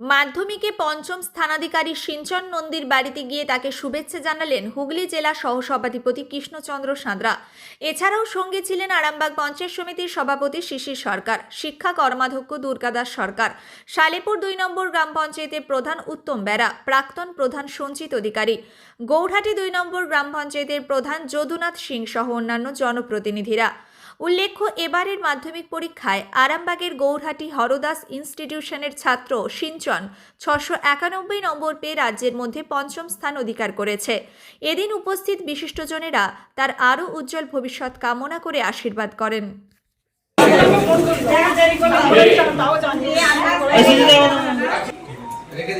মাধ্যমিকে পঞ্চম স্থানাধিকারী সিঞ্চন নন্দীর বাড়িতে গিয়ে তাকে শুভেচ্ছা জানালেন হুগলি জেলা সহসভাধিপতি কৃষ্ণচন্দ্র সাঁতরা। এছাড়াও সঙ্গে ছিলেন আরামবাগ পঞ্চায়েত সমিতির সভাপতি শিশির সরকার, শিক্ষা কর্মাধ্যক্ষ দুর্গাদাস সরকার সালেপুর দুই নম্বর গ্রাম পঞ্চায়েতের প্রধান উত্তম বেরা, প্রাক্তন প্রধান সঞ্চিত অধিকারী। গৌহাটি দুই নম্বর গ্রাম পঞ্চায়েতের প্রধান যদুনাথ সিং সহ অন্যান্য জনপ্রতিনিধিরা। উল্লেখ্য, এবারের মাধ্যমিক পরীক্ষায় আরামবাগের গৌরহাটি হরদাস ইনস্টিটিউশনের ছাত্র সিঞ্চন ছশো একানব্বই নম্বর পেয়ে রাজ্যের মধ্যে পঞ্চম স্থান অধিকার করেছে। এদিন উপস্থিত বিশিষ্টজনেরা তার আরও উজ্জ্বল ভবিষ্যৎ কামনা করে আশীর্বাদ করেন। রেখে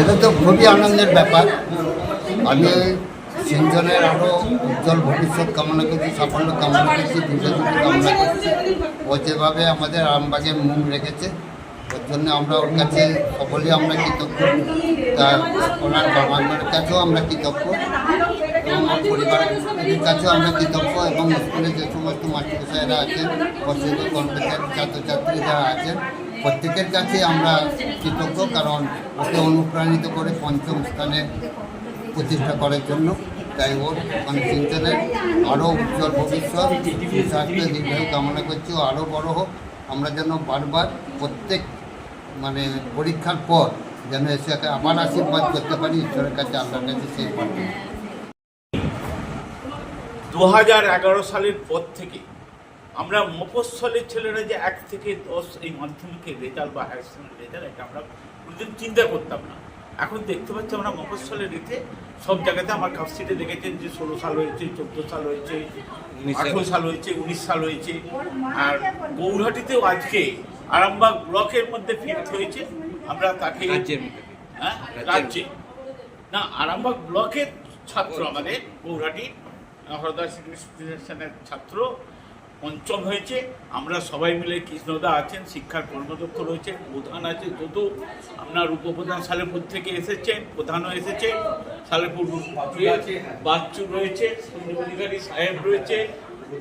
এটা তো খুবই আনন্দের ব্যাপার। আমি সিঞ্চনের আরও উজ্জ্বল ভবিষ্যৎ কামনা করছি, সাফল্য কামনা করছি দীর্ঘজীবী কামনা করছি। ও যেভাবে আমাদের আরামবাগে মুখ রেখেছে, ওর জন্য আমরা ওর কাছে সকলেই আমরা কৃতজ্ঞ। তার ওনার বাবা কাছেও আমরা কৃতজ্ঞ। এবং পরিবারের কাছেও আমরা কৃতজ্ঞ এবং স্কুলে যে সমস্ত মাস্টারমশাইরা আছেন কর্মচারী ছাত্রছাত্রী যারা আছেন প্রত্যেকের কাছে আমরা কৃতজ্ঞ কারণ ওকে অনুপ্রাণিত করে পঞ্চম স্থানে প্রতিষ্ঠা করার জন্য। তাই ওর মানে চিন্তনের আরও উজ্জ্বল ভবিষ্যৎ স্বাস্থ্য দীর্ঘায়ু কামনা করছি। আরও বড় হোক, আমরা যেন বারবার প্রত্যেক মানে পরীক্ষার পর যেন এসে আবার আশীর্বাদ করতে পারি, ঈশ্বরের কাছে, আল্লাহর কাছে সেই দু হাজার এগারো সালের পর থেকে আমরা মফস্বলের ছেলেরা যে এক থেকে দশ এই মাধ্যমিকের রেজাল্ট বা হায়ার সেকেন্ডারি রেজাল্ট এটা আমরা কোনোদিন চিন্তা করতাম না। এখন দেখতে পাচ্ছি আমরা মফস্বলের রেতে সব জায়গাতে আমার কাপসিটে দেখেছেন যে ষোলো সাল হয়েছে চোদ্দ সাল হয়েছে আঠেরো সাল হয়েছে উনিশ সাল হয়েছে। আর গৌরহাটিতেও আজকে আরামবাগ ব্লকের মধ্যে ফিফথ হয়েছে। আমরা তাকে হ্যাঁ রাজ্যে। না আরামবাগ ব্লকের ছাত্র আমাদের গৌরহাটি হরদাস ইনস্টিটিউশনের ছাত্র, পঞ্চম হয়েছে। আমরা সবাই মিলে কৃষ্ণদা আছেন, শিক্ষার কর্মদক্ষ রয়েছে প্রধান আছে যত। আপনার উপপ্রধান সালেপুর থেকে এসেছেন, প্রধানও এসেছে। সালেপুর বাচ্চু রয়েছে অধিকারী সাহেব রয়েছে,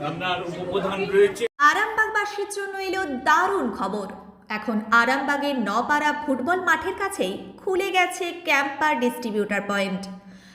আপনার উপপ্রধান রয়েছে। আরামবাগবাসীর জন্য এলো দারুণ খবর। এখন আরামবাগের নপাড়া ফুটবল মাঠের কাছেই খুলে গেছে ক্যাম্পার ডিস্ট্রিবিউটার পয়েন্ট।